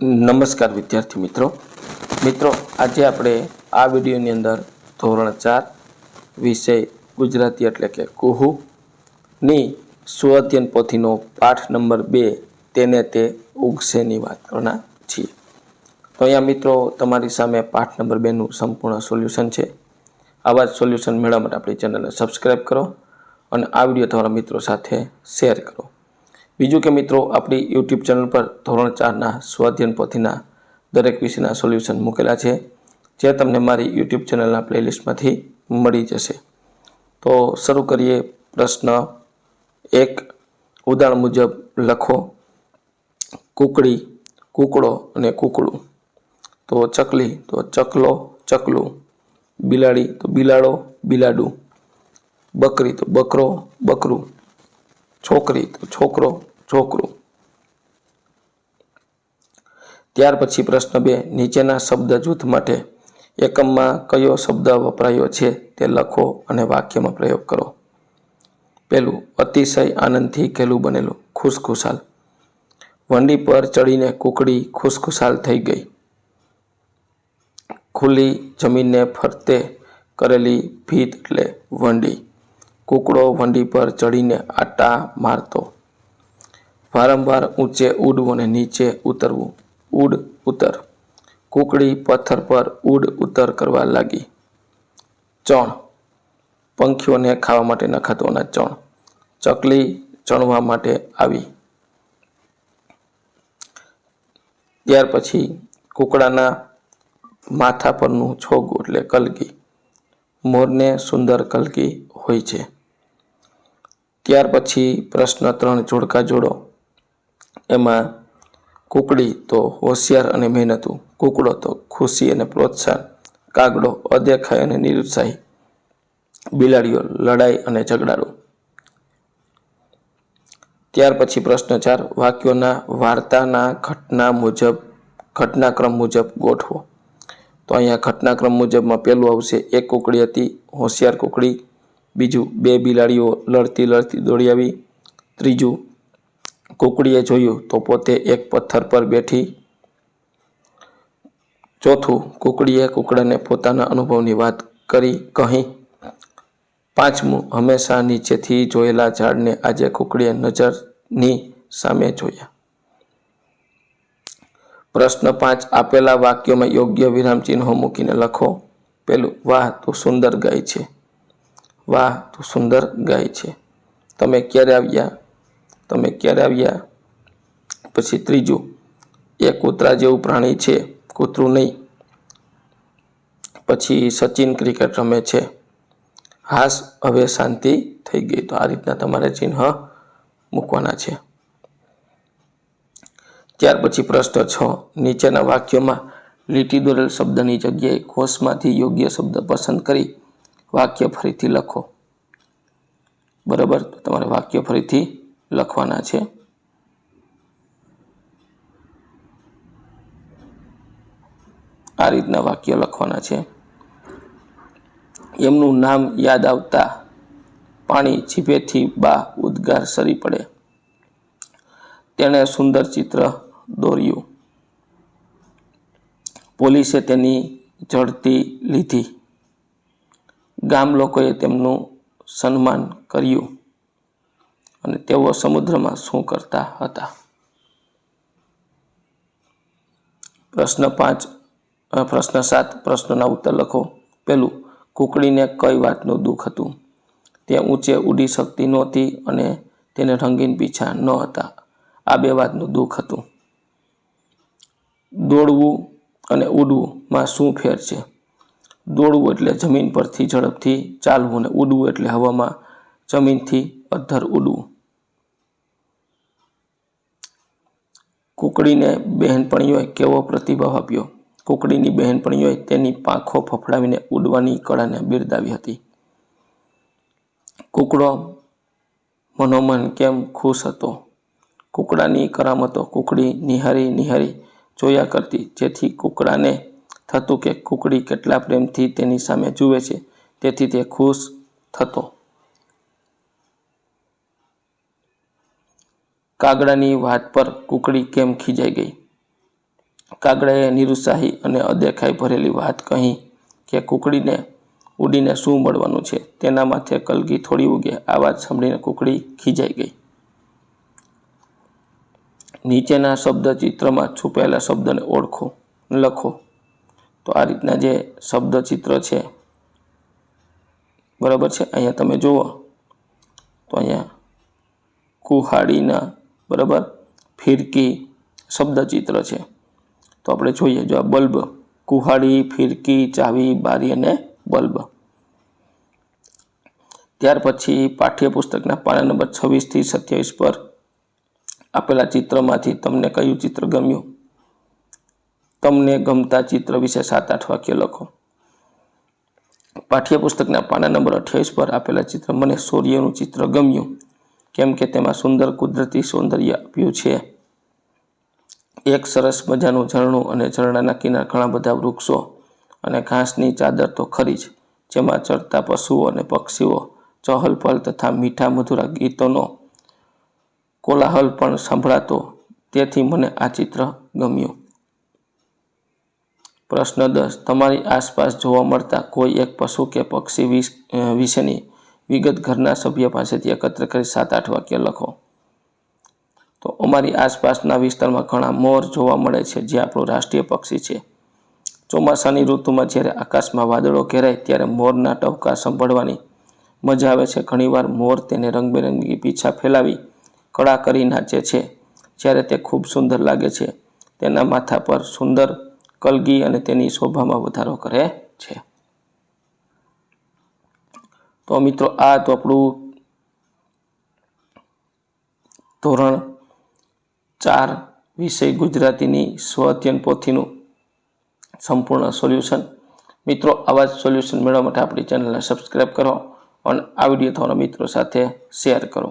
નમસ્કાર વિદ્યાર્થી મિત્રો. મિત્રો, આજે આપણે આ વિડીયોની અંદર ધોરણ ચાર વિષય ગુજરાતી એટલે કે કુહુની ની સુઅધ્યયન પોથીનો પાઠ નંબર બે તેને તે ઉગશેની વાત કરવાના છીએ. તો અહીંયા મિત્રો, તમારી સામે પાઠ નંબર બેનું સંપૂર્ણ સોલ્યુશન છે. આવા જ સોલ્યુશન મેળવવા માટે આપણી ચેનલને સબસ્ક્રાઈબ કરો અને આ વીડિયો તમારા મિત્રો સાથે શેર કરો. બીજું કે મિત્રો, આપણી યુટ્યુબ ચેનલ પર ધોરણ ચારના સ્વાધ્યન પોથીના દરેક વિષયના સોલ્યુશન મૂકેલા છે, જે તમને મારી યુટ્યુબ ચેનલના પ્લેલિસ્ટમાંથી મળી જશે. તો શરૂ કરીએ પ્રશ્ન એક. ઉદાહરણ મુજબ લખો, કુકડી, કુકડો અને કુકડું. તો ચકલી, તો ચકલો, ચકલું. બિલાડી, તો બિલાડો, બિલાડું. બકરી, તો બકરો, બકરું. છોકરી તો છોકરો, છોકરું. ત્યાર પછી પ્રશ્ન બે, નીચેના શબ્દ જૂથ માટે એકમમાં કયો શબ્દ વપરાયો છે તે લખો અને વાક્યમાં પ્રયોગ કરો. પહેલું, અતિશય આનંદથી ઘેલું બનેલું, ખુશખુશાલ. વંડી પર ચડીને કુકડી ખુશખુશાલ થઈ ગઈ. ખુલ્લી જમીનને ફરતે કરેલી ભીત એટલે વંડી. કુકડો વંડી પર ચડીને આટા મારતો. વારંવાર ઊંચે ઉડવું અને નીચે ઉતરવું. ઉડ ઉતર. કુકડી પથ્થર પર ઉડ ઉતર કરવા લાગી. ચણ. પંખીઓને ખાવા માટે નખાતોના ચણ. ચકલી ચણવા માટે આવી. ત્યાર પછી કુકડાના માથા પરનું છોગ એટલે કલગી. મોરને સુંદર કલગી હોય છે. ત્યાર પછી પ્રશ્ન ત્રણ જોડકા જોડો. એમાં કુકડી તો હોશિયાર અને મહેનતુ કુકડો તો ખુશી અને પ્રોત્સાહન, કાગડો અદેખાય અને નિરુત્સાહી. બિલાડીઓ લડાઈ અને ઝઘડાડું ત્યાર પછી પ્રશ્ન ચાર, વાક્યોના વાર્તાના ઘટના મુજબ, ઘટનાક્રમ મુજબ ગોઠવો. તો અહીંયા ઘટનાક્રમ મુજબમાં પહેલું આવશે, એક કુકડી હતી, હોશિયાર કુકડી બીજું બે બિલાડીઓ લડતી લડતી દોડી આવી. ત્રીજું, કુકડીએ જોયું તો પોતે એક પથ્થર પર બેઠી. ચોથું, કુકડીએ કુકડાને પોતાના અનુભવની વાત કરી, કહી, પાંચમું, હંમેશા નીચેથી જોયેલા ઝાડને આજે કુકડીએ નજરની સામે જોયા. પ્રશ્ન પાંચ, આપેલા વાક્યોમાં યોગ્ય વિરામ ચિહ્નો મૂકીને લખો. પેલું, વાહ, તું સુંદર ગાય છે. વાહ, તું સુંદર ગાય છે. તમે ક્યારે આવ્યા? તમે ક્યારે આવ્યા? પછી ત્રીજું, એ કૂતરા જેવું પ્રાણી છે, કૂતરું નહીં. પછી સચિન ક્રિકેટ રમે છે. હાસ હવે શાંતિ થઈ ગઈ. તો આ રીતના તમારે ચિહ્ન મૂકવાના છે. ત્યાર પછી પ્રશ્ન છ, નીચેના વાક્યોમાં લીટી દોરેલ શબ્દની જગ્યાએ કોષમાંથી યોગ્ય શબ્દ પસંદ કરી વાક્ય ફરીથી લખો. બરાબર? તમારે વાક્ય ફરીથી લખવાના છે. આ રીતના વાક્ય લખવાના છે. એમનું નામ યાદ આવતા પાણી જીભેથી બા ઉદ્ગાર સરી પડે. તેણે સુંદર ચિત્ર દોર્યું. પોલીસે તેની ઝડતી લીધી. ગામ લોકોએ તેમનું સન્માન કર્યું અને તેઓ સમુદ્રમાં શું કરતા હતા? પ્રશ્ન પાંચ પ્રશ્ન સાત, પ્રશ્નના ઉત્તર લખો. પહેલું, કુકડીને કઈ વાતનું દુઃખ હતું? તે ઊંચે ઉડી શકતી નહોતી અને તેને રંગીન પીછા ન હતા. આ બે વાતનું દુઃખ હતું. દોડવું અને ઉડવુંમાં શું ફેર છે? દોડવું એટલે જમીન પરથી ઝડપથી ચાલવું અને ઉડવું એટલે હવામાં જમીનથી અધ્ધર ઉડવું. કુકડીને બહેનપણીઓએ કેવો પ્રતિભાવ આપ્યો? કુકડીની બહેનપણીઓએ તેની પાંખો ફફડાવીને ઉડવાની કળાને બિરદાવી હતી. કુકડો મનોમન કેમ ખુશ હતો? કુકડાની કરામતો કુકડી નિહારી નિહારી જોયા કરતી, જેથી કુકડાને થતું કે કુકડી કેટલા પ્રેમથી તેની સામે જુએ છે, તેથી તે ખુશ થતો. કાગડાની વાત પર કુકડી કેમ ખીજાઈ ગઈ? કાગડાએ નિરુત્સાહી અને અદેખાઈ ભરેલી વાત કહી કે કુકડીને ઉડીને શું મળવાનું છે? તેના માથે કલગી થોડી ઉગે, આ વાત સાંભળીને કુકડી ખીજાઈ ગઈ. નીચેના શબ્દ ચિત્રમાં છુપાયેલા શબ્દને ઓળખો, લખો. તો આ રીતના જે શબ્દ ચિત્ર છે, બરાબર છે? અહીંયા તમે જુઓ. તો અહીંયા કુહાડીના, બરાબર? ફિરકી શબ્દ ચિત્ર છે. તો આપણે જોઈએ, જો આ બલ્બ, કુહાડી, ફિરકી, ચાવી, બારી અને બલ્બ. ત્યાર પછી પાઠ્યપુસ્તકના પાના નંબર છવ્વીસથી સત્યાવીસ પર આપેલા ચિત્રમાંથી તમને કયું ચિત્ર ગમ્યું? તમને ગમતા ચિત્ર વિશે સાત આઠ વાક્ય લખો. પાઠ્યપુસ્તકના પાના નંબર અઠ્યાવીસ પર આપેલા ચિત્ર, મને સૂર્યનું ચિત્ર ગમ્યું, કેમ કે તેમાં સુંદર કુદરતી સૌંદર્ય આપ્યું છે. એક સરસ મજાનું ઝરણું અને ઝરણાના કિનારે ઘણા બધા વૃક્ષો અને ઘાસની ચાદર તો ખરી જ, જેમાં ચરતા પશુઓ અને પક્ષીઓ ચહલપહલ તથા મીઠા મધુરા ગીતોનો કોલાહલ પણ સંભળાતો. તેથી મને આ ચિત્ર ગમ્યું. પ્રશ્ન દસ. તમારી આસપાસ જોવા મળતા કોઈ એક પશુ કે પક્ષી વિશ- વિશેની વિગત ઘરના સભ્ય પાસેથી એકત્ર કરી સાત આઠ વાક્ય લખો. તો અમારી આસપાસના વિસ્તારમાં ઘણા મોર જોવા મળે છે, જે આપણું રાષ્ટ્રીય પક્ષી છે. ચોમાસાની ઋતુમાં જ્યારે આકાશમાં વાદળો ઘેરાય ત્યારે મોરના ટપકા સંભળવાની મજા આવે છે. ઘણીવાર મોર તેને રંગબેરંગી પીછા ફેલાવી કળા કરી નાચે છે. જ્યારે તે ખૂબ સુંદર લાગે છે. તેના માથા પર સુંદર કલગી અને તેની શોભામાં વધારો કરે છે. તો મિત્રો, આ તો આપણું ધોરણ ચાર વિષય ગુજરાતીની સ્વ અત્યંત પોથીનું સંપૂર્ણ સોલ્યુશન. મિત્રો, આવા જ સોલ્યુશન મેળવવા માટે આપણી ચેનલને સબસ્ક્રાઈબ કરો અને આ વીડિયો તમારા મિત્રો સાથે શેર કરો.